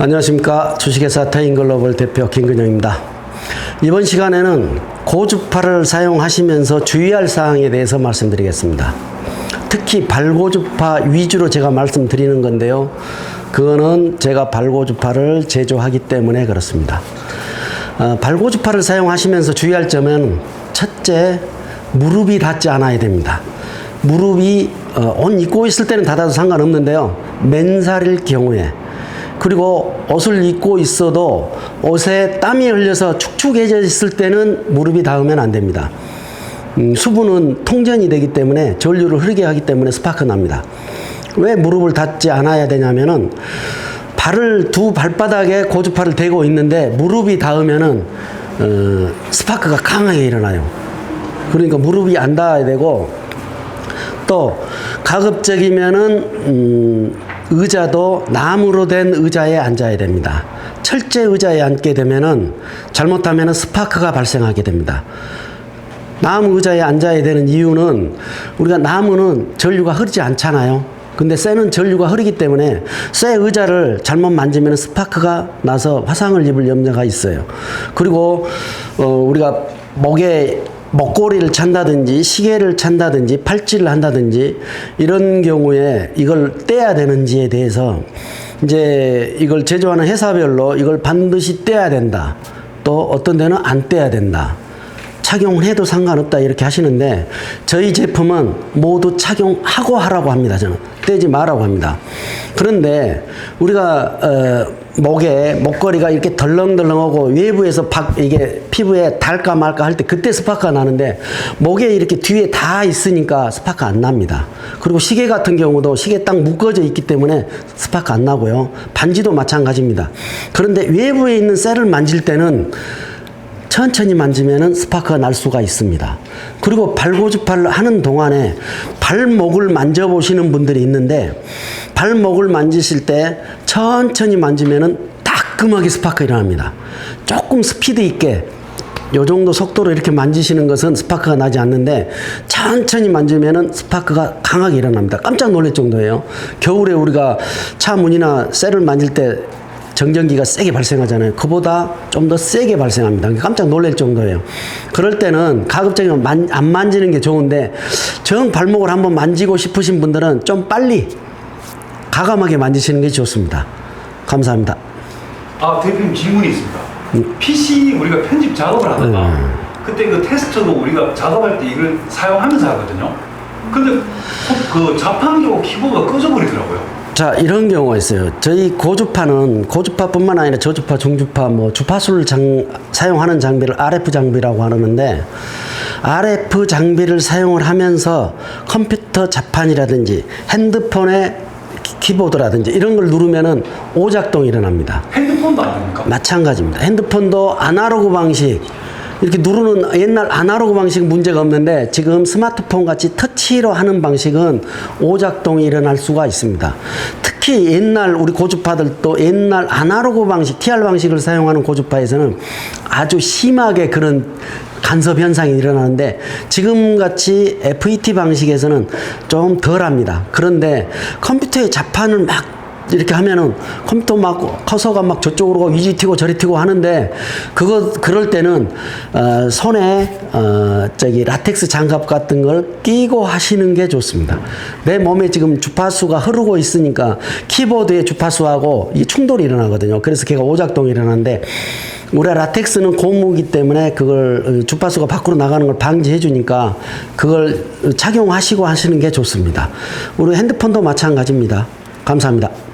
안녕하십니까 주식회사 타인글로벌 대표 김근영입니다. 이번 시간에는 고주파를 사용하시면서 주의할 사항에 대해서 말씀드리겠습니다. 특히 발고주파 위주로 제가 말씀드리는 건데요. 그거는 제가 발고주파를 제조하기 때문에 그렇습니다. 어, 발고주파를 사용하시면서 주의할 점은 첫째 무릎이 닿지 않아야 됩니다. 무릎이 어, 옷 입고 있을 때는 닿아도 상관없는데요. 맨살일 경우에 그리고 옷을 입고 있어도 옷에 땀이 흘려서 축축해져 있을 때는 무릎이 닿으면 안 됩니다. 음, 수분은 통전이 되기 때문에 전류를 흐르게 하기 때문에 스파크 납니다. 왜 무릎을 닿지 않아야 되냐면은 발을 두 발바닥에 고주파를 대고 있는데 무릎이 닿으면은 어, 스파크가 강하게 일어나요. 그러니까 무릎이 안 닿아야 되고 또 가급적이면은 음, 의자도 나무로 된 의자에 앉아야 됩니다. 철제 의자에 앉게 되면은 잘못하면은 스파크가 발생하게 됩니다. 나무 의자에 앉아야 되는 이유는 우리가 나무는 전류가 흐르지 않잖아요. 근데 쇠는 전류가 흐르기 때문에 쇠 의자를 잘못 만지면 스파크가 나서 화상을 입을 염려가 있어요. 그리고 어, 우리가 목에 목걸이를 찬다든지 시계를 찬다든지 팔찌를 한다든지 이런 경우에 이걸 떼야 되는지에 대해서 이제 이걸 제조하는 회사별로 이걸 반드시 떼야 된다. 또 어떤 데는 안 떼야 된다. 착용해도 상관없다 이렇게 하시는데 저희 제품은 모두 착용하고 하라고 합니다. 저는 떼지 말라고 합니다. 그런데 우리가 어, 목에 목걸이가 이렇게 덜렁덜렁하고 외부에서 박 이게 피부에 닿을까 말까 할 때 그때 스파크가 나는데 목에 이렇게 뒤에 다 있으니까 스파크 안 납니다. 그리고 시계 같은 경우도 시계 딱 묶어져 있기 때문에 스파크 안 나고요. 반지도 마찬가지입니다. 그런데 외부에 있는 셀을 만질 때는 천천히 만지면은 스파크가 날 수가 있습니다. 그리고 발고주파를 하는 동안에 발목을 만져보시는 분들이 있는데 발목을 만지실 때 천천히 만지면은 따끔하게 스파크 일어납니다. 조금 스피드 있게 요 정도 속도로 이렇게 만지시는 것은 스파크가 나지 않는데 천천히 만지면은 스파크가 강하게 일어납니다. 깜짝 놀랄 정도예요. 겨울에 우리가 차 문이나 셀을 만질 때 정전기가 세게 발생하잖아요. 그보다 좀 더 세게 발생합니다. 깜짝 놀랄 정도예요. 그럴 때는 가급적이면 만, 안 만지는 게 좋은데 정 발목을 한번 만지고 싶으신 분들은 좀 빨리 가감하게 만지시는 게 좋습니다. 감사합니다. 아 대표님 질문이 있습니다. PC 우리가 편집 작업을 하다가 그때 그 테스트도 우리가 작업할 때 이걸 사용하면서 하거든요. 근데 그 자판기하고 키보드가 꺼져버리더라고요. 자 이런 경우가 있어요. 저희 고주파는 고주파뿐만 아니라 저주파, 중주파, 뭐 주파수를 장, 사용하는 장비를 RF 장비라고 하는데 RF 장비를 사용을 하면서 컴퓨터 자판이라든지 핸드폰의 키- 키보드라든지 이런 걸 누르면은 오작동이 일어납니다. 핸드폰도 안 됩니까? 마찬가지입니다. 핸드폰도 아날로그 방식 이렇게 누르는 옛날 아날로그 방식 문제가 없는데 지금 스마트폰 같이 터치로 하는 방식은 오작동이 일어날 수가 있습니다. 특히 옛날 우리 고주파들도 옛날 아날로그 방식 TR 방식을 사용하는 고주파에서는 아주 심하게 그런 간섭 현상이 일어나는데 지금 같이 FET 방식에서는 좀 덜합니다. 그런데 컴퓨터의 자판을 막 이렇게 하면은 컴퓨터 막 커서가 막 저쪽으로 이리 튀고 저리 튀고 하는데 그거 그럴 때는 어, 손에 어, 저기 라텍스 장갑 같은 걸 끼고 하시는 게 좋습니다. 내 몸에 지금 주파수가 흐르고 있으니까 키보드의 주파수하고 이 충돌이 일어나거든요. 그래서 걔가 오작동이 일어나는데 우리 라텍스는 고무기 때문에 그걸 어, 주파수가 밖으로 나가는 걸 방지해 주니까 그걸 착용하시고 하시는 게 좋습니다. 우리 핸드폰도 마찬가지입니다. 감사합니다.